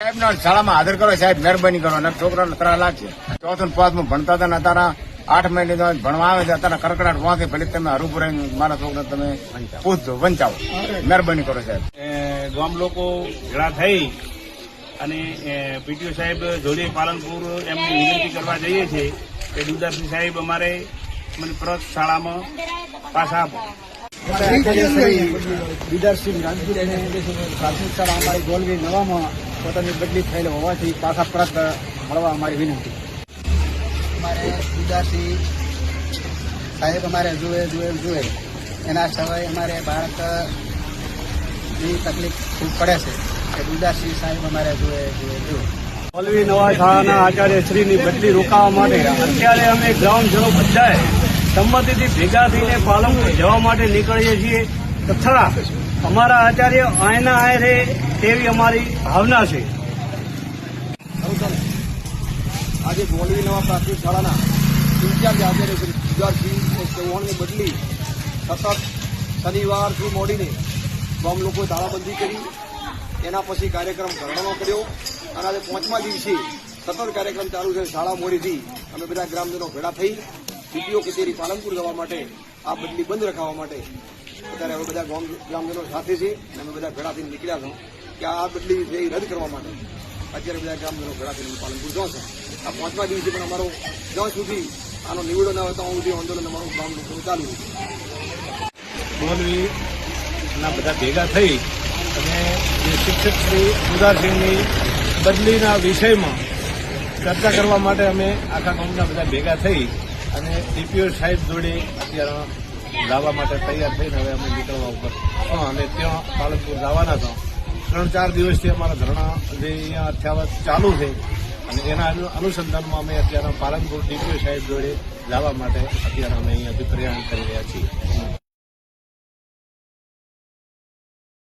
સાહેબ શાળામાં હાજર કરો સાહેબ મહેરબાની કરો. અને છોકરાને ત્રણ છે ચોથું પાંચમું ભણતા હતા ને અત્યારે આઠ મહિને ભણવા આવે છે. અત્યારે કડકડાટ વાંચે ભલે તમે હરુભરાઈ મારા છોકરા તમે પૂછજો વંચાવો. મહેરબાની કરો સાહેબ. ગામ લોકો ભેળા થઈ અને પીટીઓ સાહેબ જોડે પાલનપુર એમની વિનંતી કરવા જઈએ છીએ કે દુદાસિંહ સાહેબ અમારે મને પરત શાળામાં પાછા આપો. વિદર્શિંગ રાજગીર પ્રાથમિક શાળા અમારી ગોલવી નવામાં પોતાની બદલી થયેલ હોવાથી પાછા પરત મળવા અમારી વિનંતી. અમારે ઉદાસી સાહેબ અમારે જુએ જુએ જુએ. એના સિવાય અમારે બાળકની તકલીફ ખૂબ પડે છે. કે ઉદાસી સાહેબ અમારે જુએ જુએ જુએ. મોલવી નવા શાળાના આચાર્ય શ્રીની બદલી રોકાવા માટે અત્યારે અમે ગ્રામજનો બધાએ સંમતિથી ભેગા થઈને પાલનપુર જવા માટે નીકળીએ છીએ. તથા અમારા આચાર્ય આયના આય રહે તેવી અમારી ભાવના છે? આજે મોલવી નવા પ્રાથમિક શાળાના ઇન્ચાર્જ આચાર્ય શ્રી જુગારસિંહ ચૌહાણની બદલી સતત શનિવારથી મોડીને ગામ લોકોએ તાળાબંધી કરી. એના પછી કાર્યક્રમ ધરણાનો કર્યો અને આજે પાંચમા દિવસે સતત કાર્યક્રમ ચાલુ છે શાળા મોડીથી. અમે બધા ગ્રામજનો ભેળા થઈ સીટીઓ કચેરી પાલનપુર જવા માટે આ બદલી બંધ રખાવવા માટે અત્યારે હવે બધા ગ્રામજનો સાથે છે અને અમે બધા ભેળા નીકળ્યા છો કે આ બદલી છે એ રદ કરવા માટે. અત્યારે બધા ગ્રામજનો ઘણા થઈને પાલનપુર છે. આ પાંચમા દિવસે પણ અમારો જ્યાં સુધી આનો નિવડો ના હોય ત્યાં સુધી આંદોલન અમારું ગામ લોકોનું ચાલુ બધા ભેગા થઈ અને જે શિક્ષક શ્રી ઉદારસિંહની બદલીના વિષયમાં ચર્ચા કરવા માટે અમે આખા ગામના બધા ભેગા થઈ અને ડીપીઓ સાહેબ જોડે અત્યારે લાવવા માટે તૈયાર થઈને હવે અમે નીકળવા ઉપર. અને ત્યાં પાલનપુર જવાના હતા. ત્રણ ચાર દિવસથી અમારા ધરણા જે અહીંયા અઠ્યાવત ચાલુ છે અને એના અનુસંધાનમાં અમે અત્યારે પાલનપુર ડીપીઓ સાહેબ જોડે જવા માટે અત્યારે અમે અહીંયાથી પ્રયાણ કરી રહ્યા છીએ.